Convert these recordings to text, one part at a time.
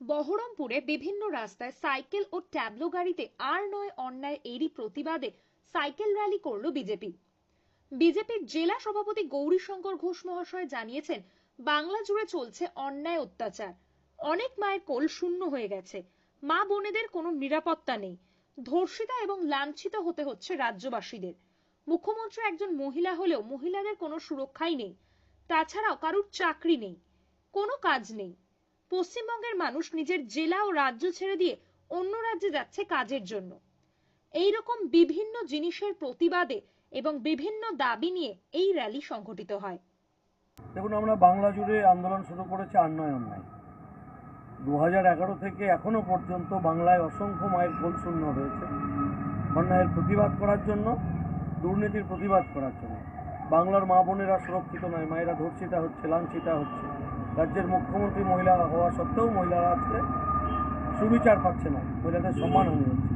বহরমপুরে বিভিন্ন রাস্তায় সাইকেল ও ট্যাবলো গাড়িতে আর নয় অন্যায় এরই প্রতিবাদে সাইকেল র্যালি করল বিজেপি। বিজেপির জেলা সভাপতি গৌরীশঙ্কর ঘোষ মহাশয় জানিয়েছেন, বাংলা জুড়ে চলছে অন্যায় অত্যাচার। অনেক মায়ের কোল শূন্য হয়ে গেছে। মা বোনেদের কোনো নিরাপত্তা নেই। ধর্ষিতা এবং লাঞ্ছিত হতে হচ্ছে রাজ্যবাসীদের। মুখ্যমন্ত্রী একজন মহিলা হলেও মহিলাদের কোনো সুরক্ষাই নেই। তাছাড়াও কারুর চাকরি নেই। কোনো কাজ নেই। পশ্চিমবঙ্গের মানুষ নিজের জেলা ও রাজ্য ছেড়ে দিয়ে অন্য রাজ্যে যাচ্ছে কাজের জন্য। এই রকম বিভিন্ন জিনিসের প্রতিবাদে এবং বিভিন্ন দাবি নিয়ে এই র্যালি সংঘটিত হয়। দেখুন, আমরা বাংলা জুড়ে আন্দোলন শুরু করেছে অন্যায় অন্যায় দু হাজার এগারো থেকে এখনও পর্যন্ত বাংলায় অসংখ্য মায়ের কোল শূন্য হয়েছে। অন্যায়ের প্রতিবাদ করার জন্য, দুর্নীতির প্রতিবাদ করার জন্য। বাংলার মা বোনেরা সুরক্ষিত নয়, মায়েরা ধর্ষিতা হচ্ছে, লাঞ্ছিতা হচ্ছে। রাজ্যের মুখ্যমন্ত্রী মহিলা হওয়া সত্ত্বেও মহিলারা আজকে সুবিচার পাচ্ছে না। মহিলাদের সম্মানহানি হচ্ছে।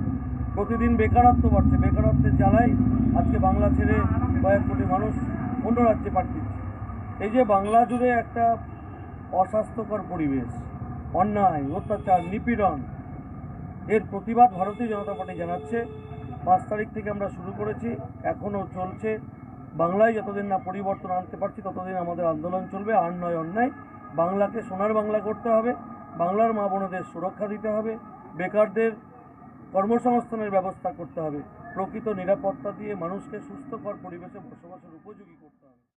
প্রতিদিন বেকারত্ব বাড়ছে। বেকারত্বের জ্বালাই আজকে বাংলা ছেড়ে কয়েক কোটি মানুষ অন্য রাজ্যে পাঠিয়ে দিচ্ছে। এই যে বাংলা জুড়ে একটা অস্বাস্থ্যকর পরিবেশ, অন্যায়, অত্যাচার, নিপীড়ন, এর প্রতিবাদ ভারতীয় জনতা পার্টি জানাচ্ছে। পাঁচ তারিখ থেকে আমরা শুরু করেছি। এখনও চলছে। বাংলায় যতদিন না পরিবর্তন আনতে পারছি, ততদিন আমাদের আন্দোলন চলবে। আর নয় অন্যায় বাংলাকে সোনার বাংলা করতে হবে, বাংলার মা বোনদের সুরক্ষা দিতে হবে, বেকারদের কর্মসংস্থানের ব্যবস্থা করতে হবে, প্রকৃত নিরাপত্তা দিয়ে মানুষকে সুস্থকর পরিবেশে বসবাসের উপযোগী করতে হবে।